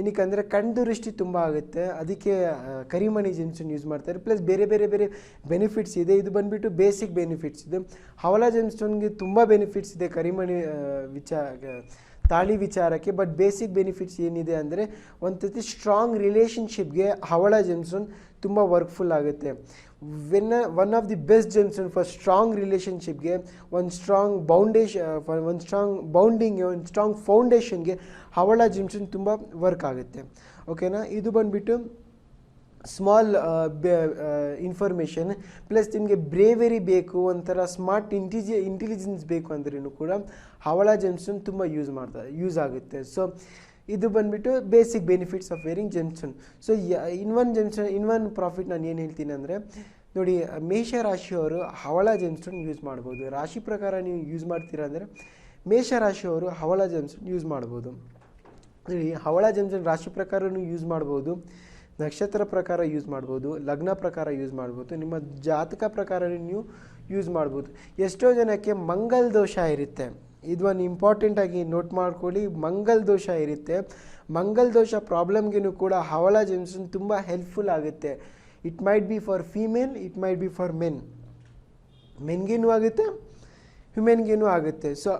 ಏನಕ್ಕಂದರೆ ದೃಷ್ಟಿ ತುಂಬ ಆಗುತ್ತೆ. ಅದಕ್ಕೆ ಕರಿಮಣಿ ಜೆಮ್ಸನ್ ಯೂಸ್ ಮಾಡ್ತಾರೆ. ಪ್ಲಸ್ ಬೇರೆ ಬೇರೆ ಬೇರೆ ಬೆನಿಫಿಟ್ಸ್ ಇದೆ. ಇದು ಬಂದುಬಿಟ್ಟು ಬೇಸಿಕ್ ಬೆನಿಫಿಟ್ಸ್ ಇದೆ. ಹವಲಾ ಜೆಮ್ಸ್ಟೋನ್ಗೆ ತುಂಬ ಬೆನಿಫಿಟ್ಸ್ ಇದೆ ಕರಿಮಣಿ ವಿಚಾರ ತಾಳಿ ವಿಚಾರಕ್ಕೆ. ಬಟ್ ಬೇಸಿಕ್ ಬೆನಿಫಿಟ್ಸ್ ಏನಿದೆ ಅಂದರೆ, ಒಂದು ಸರ್ತಿ ಸ್ಟ್ರಾಂಗ್ ರಿಲೇಷನ್ಶಿಪ್ಗೆ ಹವಳ ಜೆಮ್ಸನ್ ತುಂಬ ವರ್ಕ್ಫುಲ್ ಆಗುತ್ತೆ. When one of the best gemstone for strong ರಿಲೇಷನ್ಶಿಪ್ಗೆ ಒಂದು ಸ್ಟ್ರಾಂಗ್ ಬೌಂಡೇಶನ್ ಒಂದು ಸ್ಟ್ರಾಂಗ್ ಬೌಂಡಿಂಗ್ ಒಂದು ಸ್ಟ್ರಾಂಗ್ ಫೌಂಡೇಶನ್ಗೆ ಹವಳ ಜೆಮ್ಸನ್ ತುಂಬ ವರ್ಕ್ ಆಗುತ್ತೆ. ಓಕೆನಾ ಇದು ಬಂದುಬಿಟ್ಟು ಸ್ಮಾಲ್ ಇನ್ಫಾರ್ಮೇಷನ್ ಪ್ಲಸ್ ನಿಮಗೆ ಬ್ರೇವೆರಿ ಬೇಕು, ಒಂಥರ ಸ್ಮಾರ್ಟ್ ಇಂಟಿಜಿ ಇಂಟೆಲಿಜೆನ್ಸ್ ಬೇಕು ಅಂದ್ರೂ ಕೂಡ ಹವಳ ಜೆಮ್ಸನ್ ತುಂಬ ಯೂಸ್ ಮಾಡ್ತಾರೆ ಯೂಸ್ ಆಗುತ್ತೆ. ಸೊ ಇದು ಬಂದುಬಿಟ್ಟು basic benefits of wearing gemstone so in one gemstone in one profit ನಾನು ಏನು ಹೇಳ್ತೀನಿ ಅಂದರೆ, ನೋಡಿ ಮೇಷ ರಾಶಿಯವರು ಹವಳ ಜೆಮ್ಸನ್ ಯೂಸ್ ಮಾಡ್ಬೋದು. ರಾಶಿ ಪ್ರಕಾರ ನೀವು ಯೂಸ್ ಮಾಡ್ತೀರಾ ಅಂದರೆ ಮೇಷ ರಾಶಿಯವರು ಹವಳ ಜೆಮ್ಸನ್ ಯೂಸ್ ಮಾಡ್ಬೋದು. ಹವಳ ಜಂಜನ್ ರಾಶಿ ಪ್ರಕಾರನೂ ಯೂಸ್ ಮಾಡ್ಬೋದು. ನಕ್ಷತ್ರ ಪ್ರಕಾರ ಯೂಸ್ ಮಾಡ್ಬೋದು. ಲಗ್ನ ಪ್ರಕಾರ ಯೂಸ್ ಮಾಡ್ಬೋದು. ನಿಮ್ಮ ಜಾತಕ ಪ್ರಕಾರ ನೀವು ಯೂಸ್ ಮಾಡ್ಬೋದು. ಎಷ್ಟೋ ಜನಕ್ಕೆ ಮಂಗಲ್ ದೋಷ ಇರುತ್ತೆ. ಇದು ಒಂದು ಇಂಪಾರ್ಟೆಂಟಾಗಿ ನೋಟ್ ಮಾಡ್ಕೊಳ್ಳಿ. ಮಂಗಲ್ ದೋಷ ಇರುತ್ತೆ. ಮಂಗಲ್ ದೋಷ ಪ್ರಾಬ್ಲಮ್ಗೂ ಕೂಡ ಹವಳ ಜಂಜನ್ ತುಂಬ ಹೆಲ್ಪ್ಫುಲ್ ಆಗುತ್ತೆ. It might be for female it might be for men ಮೆನ್ಗೇನು ಆಗುತ್ತೆ ಹ್ಯುಮೆನ್ಗೇನು ಆಗುತ್ತೆ. ಸೊ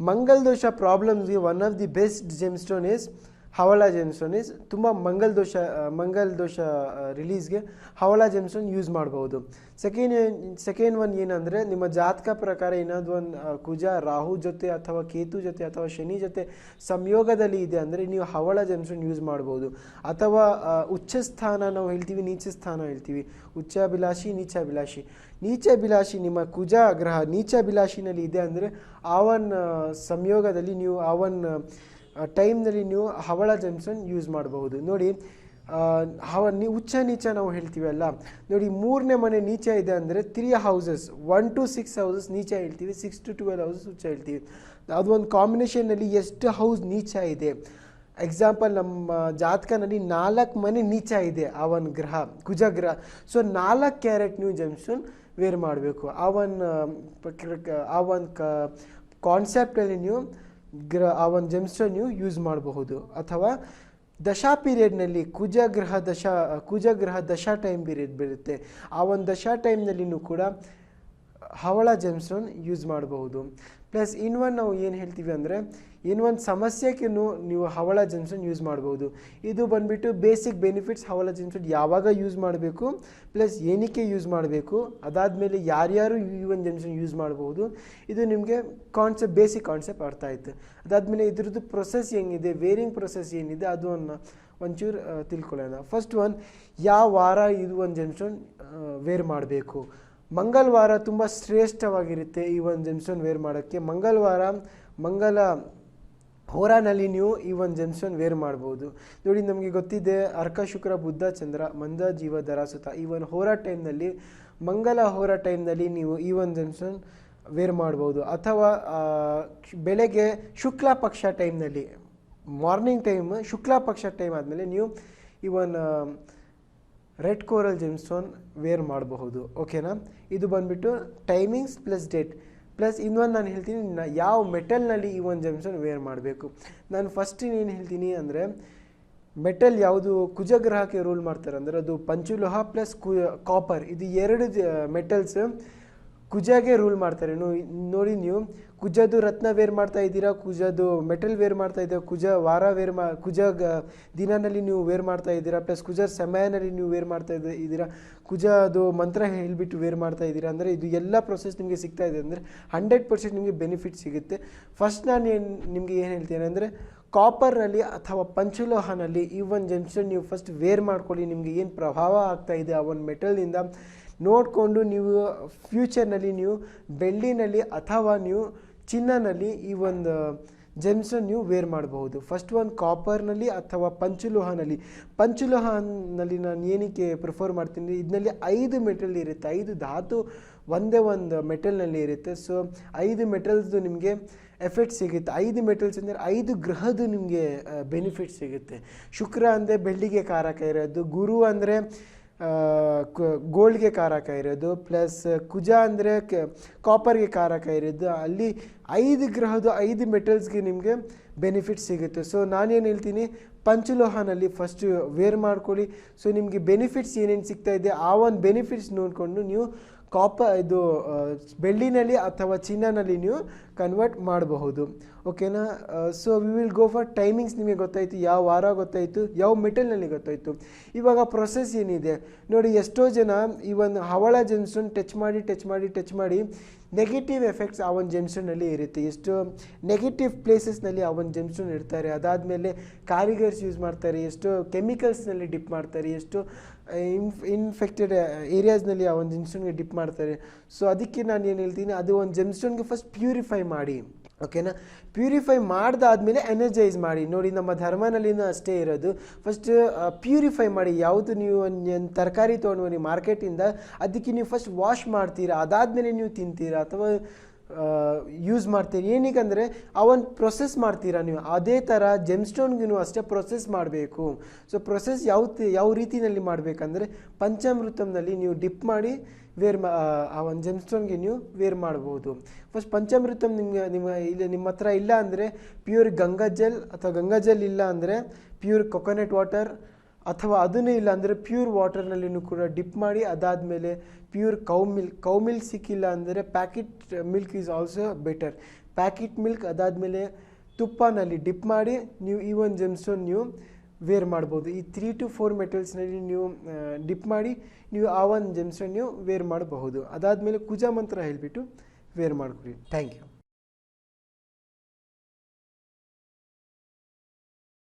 ಮಂಗಲ್ ದೋಷ ಪ್ರಾಬ್ಲಮ್ಸ್ಗೆ one of the best gemstone is Havala gemstone is ತುಂಬ ಮಂಗಲ್ ದೋಷ ಮಂಗಲ್ ದೋಷ ರಿಲೀಸ್ಗೆ ಹವಳ ಜೆಮ್ಸ್ಟೋನ್ ಯೂಸ್ ಮಾಡ್ಬೋದು ಸೆಕೆಂಡ್ ಸೆಕೆಂಡ್ ಒನ್ ಏನಂದರೆ ನಿಮ್ಮ ಜಾತಕ ಪ್ರಕಾರ ಏನಾದರೂ ಒಂದು ಕುಜ ರಾಹು ಜೊತೆ ಅಥವಾ ಕೇತು ಜೊತೆ ಅಥವಾ ಶನಿ ಜೊತೆ ಸಂಯೋಗದಲ್ಲಿ ಇದೆ ಅಂದರೆ ನೀವು ಹವಳ ಜೆಮ್ಸ್ಟೋನ್ ಯೂಸ್ ಮಾಡ್ಬೋದು ಅಥವಾ ಉಚ್ಚ ಸ್ಥಾನ ನಾವು ಹೇಳ್ತೀವಿ, ನೀಚ ಸ್ಥಾನ ಹೇಳ್ತೀವಿ. ಉಚ್ಚಾಭಿಲಾಷಿ ನೀಚಾಭಿಲಾಷಿ ನೀಚಾಭಿಲಾಷಿ ನಿಮ್ಮ ಕುಜ ಗ್ರಹ ನೀಚಾಭಿಲಾಷಿನಲ್ಲಿ ಇದೆ ಅಂದರೆ ಆ ಒಂದು ಸಂಯೋಗದಲ್ಲಿ ನೀವು ಆ ಒಂದು ಟೈಮ್ನಲ್ಲಿ ನೀವು ಹವಳ ಜೆಮ್ಸನ್ ಯೂಸ್ ಮಾಡಬಹುದು. ನೋಡಿ ಹವ ನೀ, ಉಚ್ಚ ನೀಚ ನಾವು ಹೇಳ್ತೀವಲ್ಲ ನೋಡಿ, ಮೂರನೇ ಮನೆ ನೀಚ ಇದೆ ಅಂದರೆ three houses one to six houses ನೀಚ ಹೇಳ್ತೀವಿ ಸಿಕ್ಸ್ ಟು ಟ್ವೆಲ್ ಹೌಸಸ್ ಉಚ್ಚ ಹೇಳ್ತೀವಿ. ಅದು ಒಂದು ಕಾಂಬಿನೇಷನ್ನಲ್ಲಿ ಎಷ್ಟು ಹೌಸ್ ನೀಚ ಇದೆ? ಎಕ್ಸಾಂಪಲ್ ನಮ್ಮ ಜಾತಕನಲ್ಲಿ ನಾಲ್ಕು ಮನೆ ನೀಚ ಇದೆ, ಆ ಒಂದು ಗ್ರಹ ಕುಜ ಗ್ರಹ ಸೊ ನಾಲ್ಕು ಕ್ಯಾರೆಟ್ ನೀವು ಜಂಕ್ಷನ್ ವೇರ್ ಮಾಡಬೇಕು. ಆ ಒಂದು ಆ ಒಂದು ಕಾನ್ಸೆಪ್ಟಲ್ಲಿ ನೀವು ಗ್ರ, ಆ ಒಂದು ಜೆಮ್ಸ್ಟೋನ್ ನೀವು ಯೂಸ್ ಮಾಡಬಹುದು. ಅಥವಾ ದಶಾ ಪೀರಿಯಡ್ನಲ್ಲಿ ಕುಜ ಗ್ರಹ ದಶಾ ಕುಜ ಗ್ರಹ ದಶಾ ಟೈಮ್ ಪೀರಿಯಡ್ ಬರುತ್ತೆ ಆ ಒಂದು ದಶಾ ಟೈಮ್ನಲ್ಲಿನೂ ಕೂಡ ಹವಳ ಜೆಮ್ಸ್ಟೋನ್ ಯೂಸ್ ಮಾಡಬಹುದು. ಪ್ಲಸ್ ಇನ್ ಒನ್ ನಾವು ಏನು ಹೇಳ್ತೀವಿ ಅಂದರೆ ಇನ್ನೊಂದು ಸಮಸ್ಯೆಗೆ ನೀವು ಹವಳ ಜೆಮ್ಸ್ಟೋನ್ ಯೂಸ್ ಮಾಡ್ಬೋದು ಇದು ಬಂದುಬಿಟ್ಟು ಬೇಸಿಕ್ ಬೆನಿಫಿಟ್ಸ್ ಹವಳ ಜೆಮ್ಸ್ಟೋನ್ ಯಾವಾಗ ಯೂಸ್ ಮಾಡಬೇಕು, ಪ್ಲಸ್ ಏನಕ್ಕೆ ಯೂಸ್ ಮಾಡಬೇಕು, ಅದಾದಮೇಲೆ ಯಾರ್ಯಾರು ಈ ಒಂದು ಜೆಮ್ಸ್ಟೋನ್ ಯೂಸ್ ಮಾಡ್ಬೋದು ಇದು ನಿಮಗೆ ಕಾನ್ಸೆಪ್ಟ್, ಬೇಸಿಕ್ ಕಾನ್ಸೆಪ್ಟ್ ಅರ್ಥ ಆಯಿತು. ಅದಾದಮೇಲೆ ಇದ್ರದ್ದು ಪ್ರೊಸೆಸ್ ಹೆಂಗಿದೆ, ವೇರಿಂಗ್ ಪ್ರೊಸೆಸ್ ಏನಿದೆ, ಅದು ಒಂದು ಒಂಚೂರು ತಿಳ್ಕೊಳ್ಳೋಣ. ಫಸ್ಟ್ ಒನ್, ಯಾವ ವಾರ ಇದು ಒಂದು ಜೆಮ್ಸ್ಟೋನ್ ವೇರ್ ಮಾಡಬೇಕು? ಮಂಗಳವಾರ ತುಂಬ ಶ್ರೇಷ್ಠವಾಗಿರುತ್ತೆ ಈ ಒಂದು ಜೆಮ್ಸ್ಟೋನ್ ವೇರ್ ಮಾಡೋಕ್ಕೆ. ಮಂಗಳವಾರ ಮಂಗಲ ಹೋರಾನಲ್ಲಿ ನೀವು ಈ ಒಂದು ಜೆಮ್ಸ್ಟೋನ್ ವೇರ್ ಮಾಡ್ಬೋದು. ನೋಡಿ, ನಮಗೆ ಗೊತ್ತಿದೆ, ಅರ್ಕ, ಶುಕ್ರ ಬುದ್ಧ ಚಂದ್ರ, ಮಂದ, ಜೀವ ದರಾಸುತ ಈ ಒಂದು ಹೋರಾ ಟೈಮ್ನಲ್ಲಿ ಮಂಗಲ ಹೋರಾ ಟೈಮ್ನಲ್ಲಿ ನೀವು ಈ ಒಂದು ಜೆಮ್ಸ್ಟೋನ್ ವೇರ್ ಮಾಡ್ಬೋದು. ಅಥವಾ ಬೆಳಗ್ಗೆ ಶುಕ್ಲ ಪಕ್ಷ ಟೈಮ್ನಲ್ಲಿ ಮಾರ್ನಿಂಗ್ ಟೈಮ್ ಶುಕ್ಲ ಪಕ್ಷ ಟೈಮ್ ಆದಮೇಲೆ ನೀವು ಈ ಒಂದು ರೆಡ್ ಕೋರಲ್ ಜೆಮ್ಸ್ಟೋನ್ ವೇರ್ ಮಾಡಬಹುದು. ಓಕೆನಾ? ಇದು ಬಂದುಬಿಟ್ಟು ಟೈಮಿಂಗ್ಸ್ ಪ್ಲಸ್ ಡೇಟ್. ಪ್ಲಸ್ ಇನ್ನೊಂದು ನಾನು ಹೇಳ್ತೀನಿ ನ- ಯಾವ ಮೆಟಲ್ನಲ್ಲಿ ಈ ಒಂದು ಜೆಮ್ಸ್ಟೋನ್ ವೇರ್ ಮಾಡಬೇಕು. ನಾನು ಫಸ್ಟ್ ಏನು ಹೇಳ್ತೀನಿ ಅಂದರೆ, ಮೆಟಲ್ ಯಾವುದು ಕುಜಗ್ರಹಕ್ಕೆ ರೂಲ್ ಮಾಡ್ತಾರೆ ಅಂದರೆ ಅದು ಪಂಚುಲೋಹ ಪ್ಲಸ್ ಕು ಕಾಪರ್. ಇದು ಎರಡು ಮೆಟಲ್ಸ್ ಕುಜಗೆ ರೂಲ್ ಮಾಡ್ತಾರೆ. ನೋಡಿ ನೀವು, ಕುಜದು ರತ್ನ ವೇರ್ ಮಾಡ್ತಾ ಇದ್ದೀರಾ, ಕುಜದು ಮೆಟಲ್ ವೇರ್ ಮಾಡ್ತಾ ಇದ್ದೀರಾ, ಕುಜ ವಾರ ವೇರ್ ಮಾ ಕುಜ ದಿನನಲ್ಲಿ ನೀವು ವೇರ್ ಮಾಡ್ತಾ ಇದ್ದೀರಾ ಪ್ಲಸ್ ಕುಜ ಸಮಯನಲ್ಲಿ ನೀವು ವೇರ್ ಮಾಡ್ತಾ ಇದ್ದ- ಇದ್ದೀರಾ ಕುಜ ಅದು ಮಂತ್ರ ಹೇಳಿಬಿಟ್ಟು ವೇರ್ ಮಾಡ್ತಾ ಇದ್ದೀರಾ, ಅಂದರೆ ಇದು ಎಲ್ಲ ಪ್ರೊಸೆಸ್ ನಿಮಗೆ ಸಿಗ್ತಾ ಇದೆ. ಅಂದರೆ ಹಂಡ್ರೆಡ್ ಪರ್ಸೆಂಟ್ ನಿಮಗೆ ಬೆನಿಫಿಟ್ ಸಿಗುತ್ತೆ. ಫಸ್ಟ್ ನಾನು ಏನು ನಿಮಗೆ ಏನು ಹೇಳ್ತೇನೆ ಅಂದರೆ ಕಾಪರ್ನಲ್ಲಿ ಅಥವಾ ಪಂಚಲೋಹನಲ್ಲಿ ಈ ಒಂದು ಜೆಮ್ಸ್ಟೋನ್ ನೀವು ಫಸ್ಟ್ ವೇರ್ ಮಾಡ್ಕೊಳ್ಳಿ, ನಿಮಗೆ ಏನು ಪ್ರಭಾವ ಆಗ್ತಾ ಇದೆ ಆ ಒಂದು ಮೆಟಲ್ನಿಂದ ನೋಡಿಕೊಂಡು ನೀವು ಫ್ಯೂಚರ್ನಲ್ಲಿ ನೀವು ಬೆಳ್ಳಿನಲ್ಲಿ ಅಥವಾ ನೀವು ಚಿನ್ನನಲ್ಲಿ ಈ ಒಂದು ಜೆಮ್ಸನ್ನು ನೀವು ವೇರ್ ಮಾಡಬಹುದು. ಫಸ್ಟ್ ಒಂದು ಕಾಪರ್ನಲ್ಲಿ ಅಥವಾ ಪಂಚುಲೋಹನಲ್ಲಿ. ಪಂಚುಲೋಹನಲ್ಲಿ ನಾನು ಏನಕ್ಕೆ ಪ್ರಿಫರ್ ಮಾಡ್ತೀನಿ? ಇದರಲ್ಲಿ ಐದು ಮೆಟಲ್ ಇರುತ್ತೆ. ಐದು ಧಾತು ಒಂದೇ ಒಂದು ಮೆಟಲ್ನಲ್ಲಿ ಇರುತ್ತೆ. ಸೊ ಐದು ಮೆಟಲ್ಸ್ದು ನಿಮಗೆ ಎಫೆಕ್ಟ್ ಸಿಗುತ್ತೆ. ಐದು ಮೆಟಲ್ಸ್ ಅಂದರೆ ಐದು ಗ್ರಹದ್ದು ನಿಮಗೆ ಬೆನಿಫಿಟ್ ಸಿಗುತ್ತೆ. ಶುಕ್ರ ಅಂದರೆ ಬೆಳ್ಳಿಗೆ ಕಾರಕ ಇರೋದು. ಗುರು ಅಂದರೆ ಗೋಲ್ಡ್ಗೆ ಕಾರಕ ಇರೋದು, ಪ್ಲಸ್ ಕುಜ ಅಂದರೆ ಕಾಪರ್ಗೆ ಕಾರಕ ಇರೋದು. ಅಲ್ಲಿ ಐದು ಗ್ರಹದ ಐದು ಮೆಟಲ್ಸ್ಗೆ ನಿಮಗೆ ಬೆನಿಫಿಟ್ ಸಿಗುತ್ತೆ. ಸೊ ನಾನೇನು ಹೇಳ್ತೀನಿ, ಪಂಚಲೋಹನಲ್ಲಿ ಫಸ್ಟ್ ವೇರ್ ಮಾಡ್ಕೊಳ್ಳಿ. ಸೊ ನಿಮಗೆ ಬೆನಿಫಿಟ್ಸ್ ಏನೇನು ಸಿಗ್ತಾ ಇದೆ, ಆ ಒಂದು ಬೆನಿಫಿಟ್ಸ್ ನೋಡಿಕೊಂಡು ನೀವು ಕಾಪ ಇದು ಬೆಳ್ಳಿನಲ್ಲಿ ಅಥವಾ ಚಿನ್ನನಲ್ಲಿ ನೀವು ಕನ್ವರ್ಟ್ ಮಾಡಬಹುದು. ಓಕೆನಾ so we will go for timings ನಿಮಗೆ ಗೊತ್ತಾಯಿತು, ಯಾವ ವಾರ ಗೊತ್ತಾಯಿತು, ಯಾವ ಮೆಟಲ್ನಲ್ಲಿ ಗೊತ್ತಾಯಿತು. ಇವಾಗ ಪ್ರೊಸೆಸ್ ಏನಿದೆ? ನೋಡಿ, ಎಷ್ಟೋ ಜನ ಈ ಒಂದು ಹವಳ ಜನ್ಸನ್ನು ಟಚ್ ಮಾಡಿ ಟಚ್ ಮಾಡಿ ಟಚ್ ಮಾಡಿ ನೆಗೆಟಿವ್ ಎಫೆಕ್ಟ್ಸ್ ಆ ಒಂದು ಜೆಮ್ಸ್ಟೋನಲ್ಲಿ ಇರುತ್ತೆ. ಎಷ್ಟು ನೆಗೆಟಿವ್ ಪ್ಲೇಸಸ್ನಲ್ಲಿ ಆ ಒಂದು ಜೆಮ್ಸ್ಟೋನ್ ಇರ್ತಾರೆ ಅದಾದಮೇಲೆ ಕಾರಿಗರ್ಸ್ ಯೂಸ್ ಮಾಡ್ತಾರೆ. ಎಷ್ಟು ಕೆಮಿಕಲ್ಸ್ನಲ್ಲಿ ಡಿಪ್ ಮಾಡ್ತಾರೆ. ಎಷ್ಟು ಇನ್ಫ್ ಇನ್ಫೆಕ್ಟೆಡ್ ಏರಿಯಾಸ್ನಲ್ಲಿ ಆ ಒಂದು ಜೆಮ್ಸ್ಟೋನ್ಗೆ ಡಿಪ್ ಮಾಡ್ತಾರೆ. ಸೊ ಅದಕ್ಕೆ ನಾನು ಏನು ಹೇಳ್ತೀನಿ, ಅದು ಒಂದು ಜೆಮ್ಸ್ಟೋನ್ಗೆ ಫಸ್ಟ್ ಪ್ಯೂರಿಫೈ ಮಾಡಿ. ಓಕೆನಾ? ಪ್ಯೂರಿಫೈ ಮಾಡ್ದಾದ್ಮೇಲೆ ಎನರ್ಜೈಸ್ ಮಾಡಿ. ನೋಡಿ, ನಮ್ಮ ಧರ್ಮನಲ್ಲಿನೂ ಅಷ್ಟೇ ಇರೋದು. ಫಸ್ಟ್ ಪ್ಯೂರಿಫೈ ಮಾಡಿ. ಯಾವುದು ನೀವು ತರಕಾರಿ ತೊಗೊಂಡು ಬನ್ನಿ ಮಾರ್ಕೆಟಿಂದ, ಅದಕ್ಕೆ ನೀವು ಫಸ್ಟ್ ವಾಶ್ ಮಾಡ್ತೀರಾ? ಅದಾದಮೇಲೆ ನೀವು ತಿಂತೀರಾ? ಅಥವಾ ಯೂಸ್ ಮಾಡ್ತೀರಿ? ಏನಕ್ಕಂದರೆ ಆ ಒಂದು ಪ್ರೊಸೆಸ್ ಮಾಡ್ತೀರಾ ನೀವು? ಅದೇ ಥರ ಜೆಮ್ಸ್ಟೋನ್ಗೂ ಅಷ್ಟೇ ಪ್ರೊಸೆಸ್ ಮಾಡಬೇಕು. ಸೊ ಪ್ರೊಸೆಸ್ ಯಾವ ಯಾವ ರೀತಿಯಲ್ಲಿ ಮಾಡಬೇಕಂದ್ರೆ, ಪಂಚಾಮೃತಂನಲ್ಲಿ ನೀವು ಡಿಪ್ ಮಾಡಿ ವೇರ್ ಮಾ, ಆ ಒಂದು ಜೆಮ್ಸ್ಟೋನ್ಗೆ ನೀವು ವೇರ್ ಮಾಡ್ಬೋದು. ಫಸ್ಟ್ ಪಂಚಾಮೃತಂ ನಿಮಗೆ ನಿಮ್ಮ ಇಲ್ಲ ನಿಮ್ಮ ಹತ್ರ ಇಲ್ಲ ಅಂದರೆ ಪ್ಯೂರ್ ಗಂಗಾ ಜೆಲ್ ಅಥವಾ ಗಂಗಾ ಜೆಲ್ ಇಲ್ಲ ಅಂದರೆ ಪ್ಯೂರ್ ಕೊಕೊನಟ್ ವಾಟರ್ ಅಥವಾ ಅದನ್ನೇ ಇಲ್ಲ ಅಂದರೆ ಪ್ಯೂರ್ ವಾಟರ್ನಲ್ಲಿನೂ ಕೂಡ ಡಿಪ್ ಮಾಡಿ ಅದಾದಮೇಲೆ pure cow milk cow milk ಸಿಕ್ಕಿಲ್ಲ ಅಂದರೆ packet milk is also better packet milk ಅದಾದಮೇಲೆ ತುಪ್ಪನಲ್ಲಿ ಡಿಪ್ ಮಾಡಿ ನೀವು ಈ ಒಂದು ಜೆಮ್ಸ್ಟೋನ್ ನೀವು ವೇರ್ ಮಾಡ್ಬೋದು. ಈ ತ್ರೀ ಟು ಫೋರ್ ಮೆಟಲ್ಸ್ನಲ್ಲಿ ನೀವು ಡಿಪ್ ಮಾಡಿ, ನೀವು ಆ ಒಂದು ಜೆಮ್ಸ್ಟೋನ್ ನೀವು ವೇರ್ ಮಾಡಬಹುದು. ಅದಾದಮೇಲೆ ಕುಜಾ ಮಂತ್ರ ಹೇಳಿಬಿಟ್ಟು ವೇರ್ ಮಾಡ್ಕೊಡಿ. Thank you